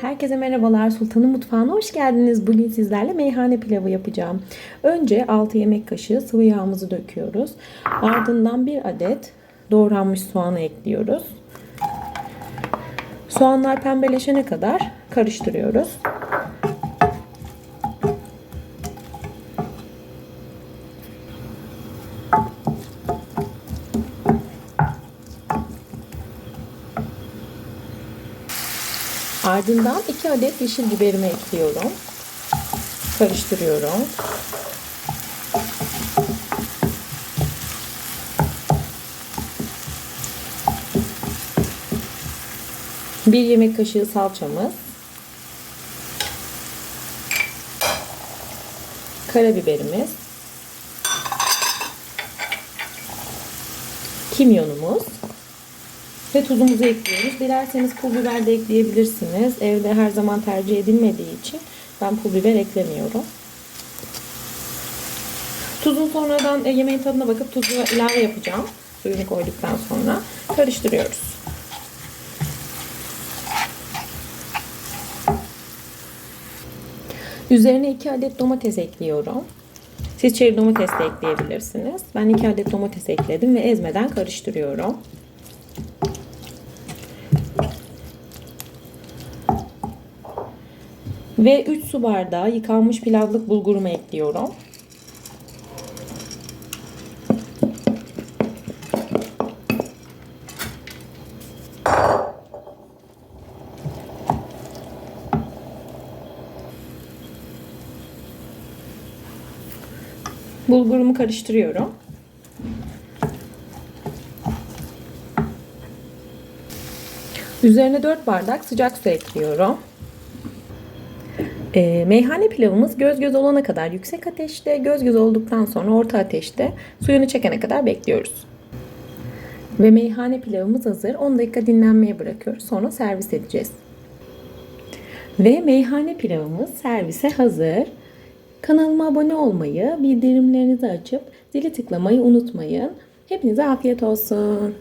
Herkese merhabalar. Sultan'ın mutfağına hoş geldiniz. Bugün sizlerle meyhane pilavı yapacağım. Önce 6 yemek kaşığı sıvı yağımızı döküyoruz. Ardından bir adet doğranmış soğanı ekliyoruz. Soğanlar pembeleşene kadar karıştırıyoruz. Ardından 2 adet yeşil biberimi ekliyorum. Karıştırıyorum. Bir yemek kaşığı salçamız. Karabiberimiz. Kimyonumuz. Ve tuzumuzu ekliyoruz. Dilerseniz pul biber de ekleyebilirsiniz. Evde her zaman tercih edilmediği için ben pul biber eklemiyorum. Tuzun sonradan e, yemeğin tadına bakıp tuzu ilave yapacağım. Suyunu koyduktan sonra karıştırıyoruz. Üzerine 2 adet domates ekliyorum. Siz çeri domates de ekleyebilirsiniz. Ben 2 adet domates ekledim ve ezmeden karıştırıyorum. Ve 3 su bardağı yıkanmış pilavlık bulgurumu ekliyorum. Bulgurumu karıştırıyorum. Üzerine 4 bardak sıcak su ekliyorum. E, meyhane pilavımız göz göz olana kadar yüksek ateşte, göz göz olduktan sonra orta ateşte suyunu çekene kadar bekliyoruz. Ve meyhane pilavımız hazır. 10 dakika dinlenmeye bırakıyoruz. Sonra servis edeceğiz. Ve meyhane pilavımız servise hazır. Kanalıma abone olmayı, bildirimlerinizi açıp zili tıklamayı unutmayın. Hepinize afiyet olsun.